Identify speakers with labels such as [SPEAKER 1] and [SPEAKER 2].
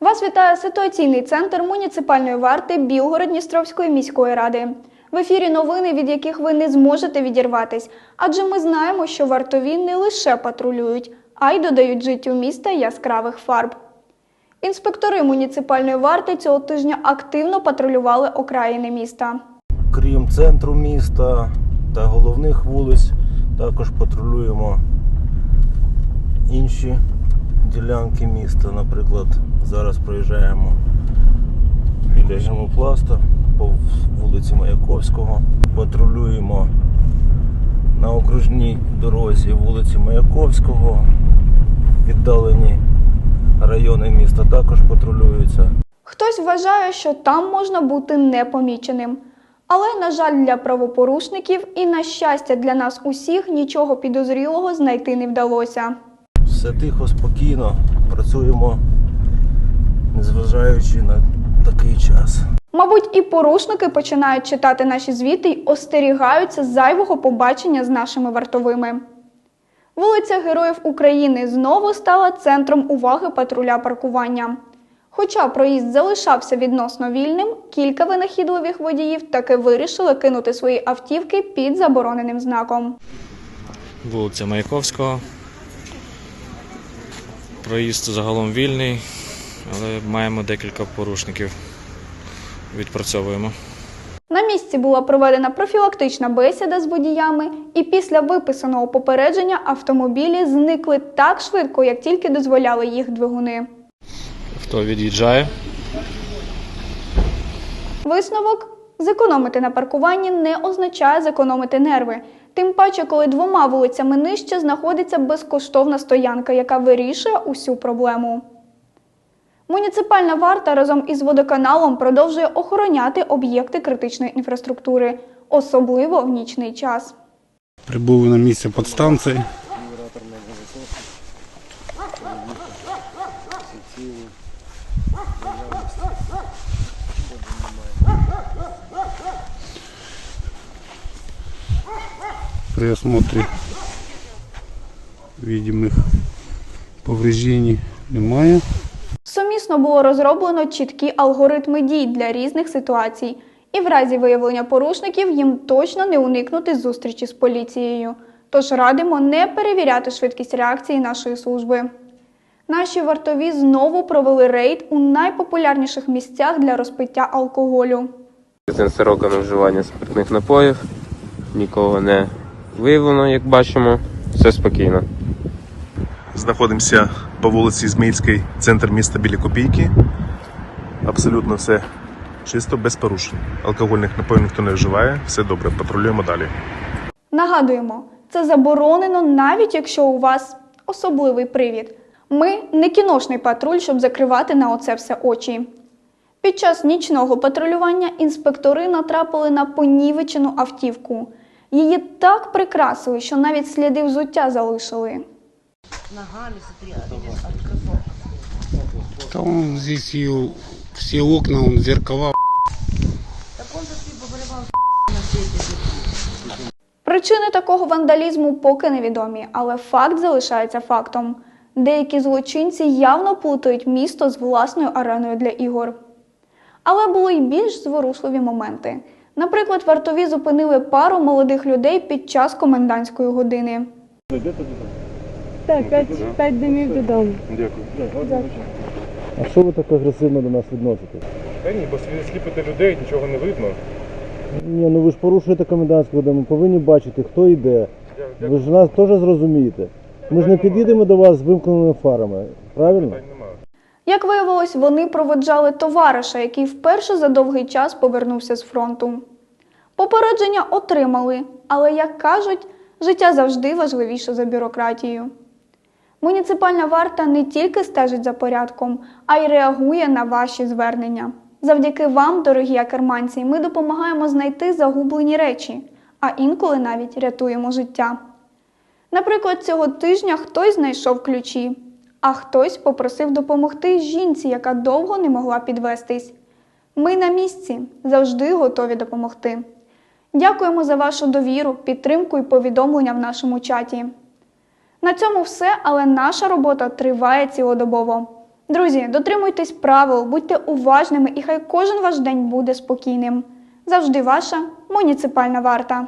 [SPEAKER 1] Вас вітає ситуаційний центр муніципальної варти Білгород-Дністровської міської ради. В ефірі новини, від яких ви не зможете відірватись, адже ми знаємо, що вартові не лише патрулюють, а й додають життю міста яскравих фарб. Інспектори муніципальної варти цього тижня активно патрулювали окраїни міста.
[SPEAKER 2] Крім центру міста та головних вулиць, також патрулюємо інші ділянки міста. Наприклад, зараз проїжджаємо біля Гемопласта по вулиці Маяковського. Патрулюємо на окружній дорозі вулиці Маяковського. Віддалені райони міста також патрулюються.
[SPEAKER 1] Хтось вважає, що там можна бути непоміченим. Але, на жаль, для правопорушників і, на щастя, для нас усіх нічого підозрілого знайти не вдалося.
[SPEAKER 2] Все тихо, спокійно, працюємо, незважаючи на такий час.
[SPEAKER 1] Мабуть, і порушники починають читати наші звіти й остерігаються зайвого побачення з нашими вартовими. Вулиця Героїв України знову стала центром уваги патруля паркування. Хоча проїзд залишався відносно вільним, кілька винахідливих водіїв таки вирішили кинути свої автівки під забороненим знаком.
[SPEAKER 3] вулиця Маяковського. Проїзд загалом вільний, але маємо декілька порушників. Відпрацьовуємо.
[SPEAKER 1] На місці була проведена профілактична бесіда з водіями, і після виписаного попередження автомобілі зникли так швидко, як тільки дозволяли їх двигуни.
[SPEAKER 3] Хто від'їжджає?
[SPEAKER 1] Висновок зекономити на паркуванні не означає зекономити нерви. Тим паче, коли двома вулицями нижче знаходиться безкоштовна стоянка, яка вирішує усю проблему. Муніципальна варта разом із водоканалом продовжує охороняти об'єкти критичної інфраструктури, особливо в нічний час.
[SPEAKER 4] Прибув на місце підстанції. При осмотрі видимих повреждений немає.
[SPEAKER 1] Сумісно було розроблено чіткі алгоритми дій для різних ситуацій, і в разі виявлення порушників їм точно не уникнути зустрічі з поліцією. Тож радимо не перевіряти швидкість реакції нашої служби. Наші вартові знову провели рейд у найпопулярніших місцях для розпиття алкоголю.
[SPEAKER 5] Це роками вживання спиртних напоїв. Нікого не виявлено, як бачимо. Все спокійно.
[SPEAKER 6] Знаходимося по вулиці Зміївській, центр міста Білі Копійки. Абсолютно все чисто, без порушень. Алкогольних напоїв ніхто не вживає, все добре, патрулюємо далі.
[SPEAKER 1] Нагадуємо, це заборонено навіть якщо у вас особливий привід. Ми не кіношний патруль, щоб закривати на оце все очі. Під час нічного патрулювання інспектори натрапили на понівечену автівку. Її так прикрасили, що навіть сліди взуття залишили.
[SPEAKER 7] Ногами, смотри, а, видишь, от кроссовок.
[SPEAKER 4] Там здесь и все окна, он зеркала.
[SPEAKER 7] Так он же ты поболевал на свете.
[SPEAKER 1] Причини такого вандалізму поки невідомі, але факт залишається фактом. Деякі злочинці явно плутають місто з власною ареною для ігор. Але були й більш зворушливі моменти. Наприклад, вартові зупинили пару молодих людей під час комендантської години.
[SPEAKER 8] Так, п'ять, п'ять днів додому.
[SPEAKER 2] А що ви так агресивно до нас відноситесь?
[SPEAKER 9] Та ні, бо сліпити людей нічого не видно.
[SPEAKER 2] Ні, ну ви ж порушуєте комендантську годину, повинні бачити, хто йде. Ви ж нас теж зрозумієте. Ми ж не підійдемо до вас з вимкненими фарами, правильно?
[SPEAKER 1] Як виявилось, вони проводжали товариша, який вперше за довгий час повернувся з фронту. Попередження отримали, але, як кажуть, життя завжди важливіше за бюрократію. Муніципальна варта не тільки стежить за порядком, а й реагує на ваші звернення. Завдяки вам, дорогі акерманці, ми допомагаємо знайти загублені речі, а інколи навіть рятуємо життя. Наприклад, цього тижня хтось знайшов ключі, а хтось попросив допомогти жінці, яка довго не могла підвестись. Ми на місці завжди готові допомогти. Дякуємо за вашу довіру, підтримку і повідомлення в нашому чаті. На цьому все, але наша робота триває цілодобово. Друзі, дотримуйтесь правил, будьте уважними і хай кожен ваш день буде спокійним. Завжди ваша муніципальна варта.